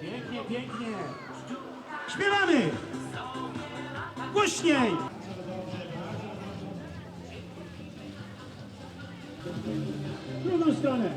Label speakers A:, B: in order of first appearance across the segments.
A: pięknie. Śpiewamy! Głośniej! W drugą stronę.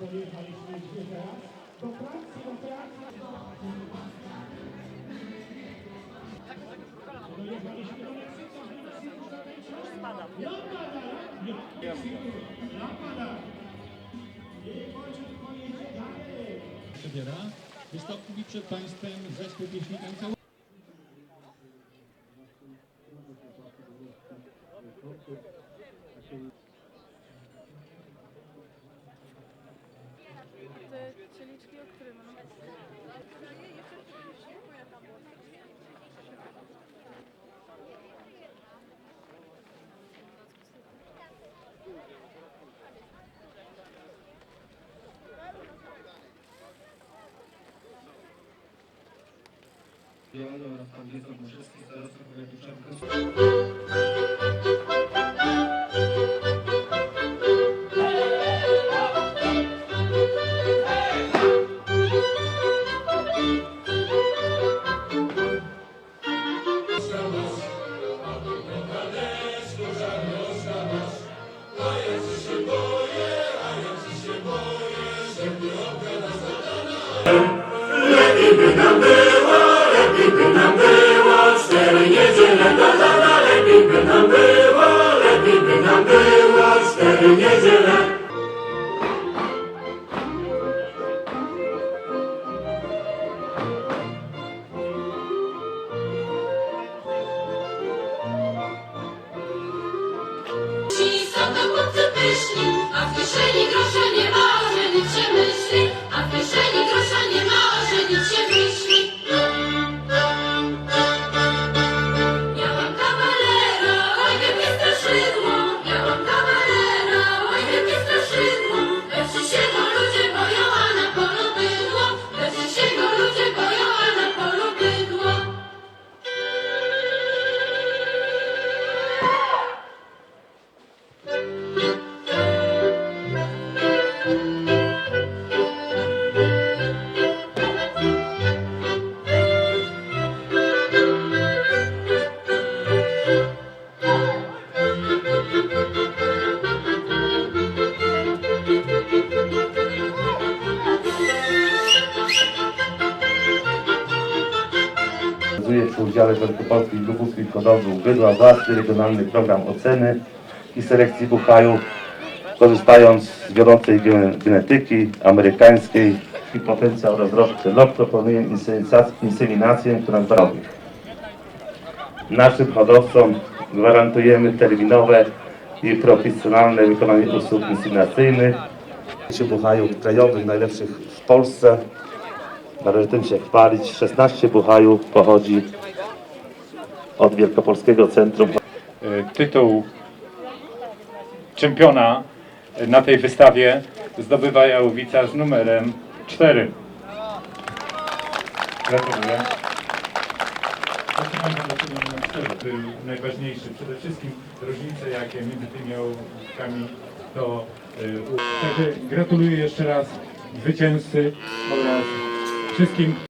A: Dojechaliśmy gdzie teraz? Do pracy, do pracy. Dojechaliśmy do Meksyku. Lampada! Lampada! Niech pociąg pojedzie dalej.
B: Przebiera. Wystąpi przed Państwem zespół pieśni tańca
C: Białego oraz Pawlica Morzewskiej z Dorosłych Powiatu Czarnkowskiego.
D: Przy udziale Wielkopolskich Lubuskim Hodowców Bydła własny regionalny program oceny i selekcji buchajów, korzystając z wiodącej gen- genetyki amerykańskiej i potencjał rozrodczy LOT proponuje inseminac- inseminację transbarowych. Naszym hodowcom gwarantujemy terminowe i profesjonalne wykonanie usług inseminacyjnych. buchajów krajowych, najlepszych w Polsce. Należy tym się chwalić. 16 buchajów pochodzi od Wielkopolskiego Centrum
E: E, tytuł czempiona na tej wystawie zdobywa Jałowica z numerem 4. Gratuluję. Zaczynam dlaczego numer 4 był najważniejszy. Przede wszystkim różnice jakie między tymi jałowicami to y, Także gratuluję jeszcze raz zwycięzcy oraz wszystkim